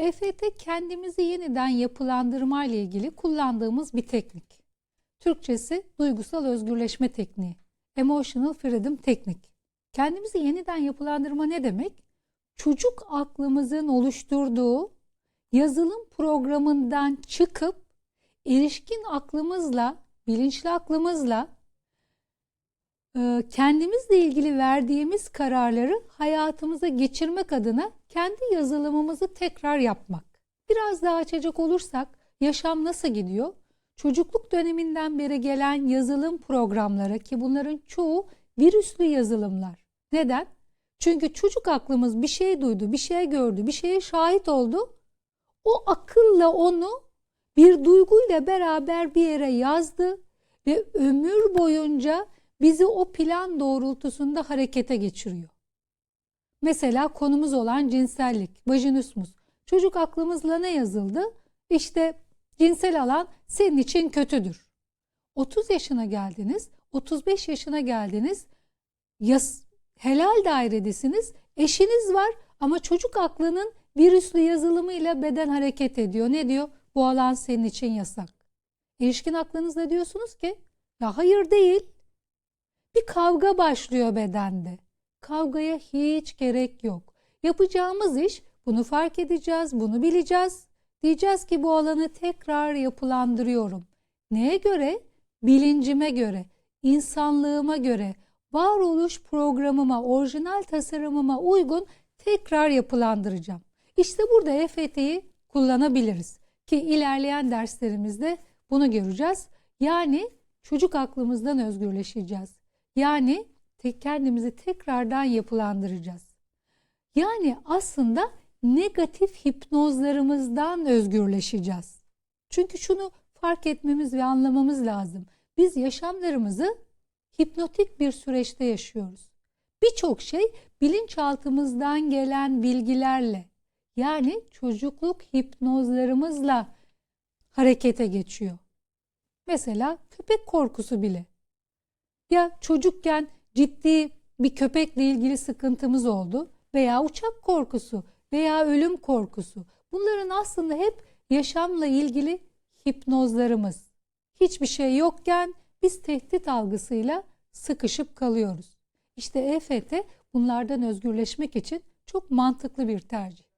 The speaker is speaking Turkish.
EFT kendimizi yeniden yapılandırma ile ilgili kullandığımız bir teknik. Türkçesi duygusal özgürleşme tekniği. Emotional Freedom Teknik. Kendimizi yeniden yapılandırma ne demek? Çocuk aklımızın oluşturduğu yazılım programından çıkıp erişkin aklımızla, bilinçli aklımızla kendimizle ilgili verdiğimiz kararları hayatımıza geçirmek adına kendi yazılımımızı tekrar yapmak. Biraz daha açacak olursak yaşam nasıl gidiyor? Çocukluk döneminden beri gelen yazılım programları ki bunların çoğu virüslü yazılımlar. Neden? Çünkü çocuk aklımız bir şey duydu, bir şey gördü, bir şeye şahit oldu. O akılla onu bir duyguyla beraber bir yere yazdı ve ömür boyunca bizi o plan doğrultusunda harekete geçiriyor. Mesela konumuz olan cinsellik, vajinismus. Çocuk aklımızla ne yazıldı? İşte cinsel alan senin için kötüdür. 30 yaşına geldiniz, 35 yaşına geldiniz, yas helal dairedesiniz, eşiniz var ama çocuk aklının virüslü yazılımıyla beden hareket ediyor. Ne diyor? Bu alan senin için yasak. Erişkin aklınızda diyorsunuz ki ya hayır değil. Bir kavga başlıyor bedende. Kavgaya hiç gerek yok. Yapacağımız iş bunu fark edeceğiz, bunu bileceğiz. Diyeceğiz ki bu alanı tekrar yapılandırıyorum. Neye göre? Bilincime göre, insanlığıma göre, varoluş programıma, orijinal tasarımıma uygun tekrar yapılandıracağım. İşte burada EFT'yi kullanabiliriz. Ki ilerleyen derslerimizde bunu göreceğiz. Yani çocuk aklımızdan özgürleşeceğiz. Yani tek kendimizi tekrardan yapılandıracağız. Yani aslında negatif hipnozlarımızdan özgürleşeceğiz. Çünkü şunu fark etmemiz ve anlamamız lazım. Biz yaşamlarımızı hipnotik bir süreçte yaşıyoruz. Birçok şey bilinçaltımızdan gelen bilgilerle yani çocukluk hipnozlarımızla harekete geçiyor. Mesela köpek korkusu bile. Ya çocukken ciddi bir köpekle ilgili sıkıntımız oldu veya uçak korkusu veya ölüm korkusu. Bunların aslında hep yaşamla ilgili hipnozlarımız. Hiçbir şey yokken biz tehdit algısıyla sıkışıp kalıyoruz. İşte EFT bunlardan özgürleşmek için çok mantıklı bir tercih.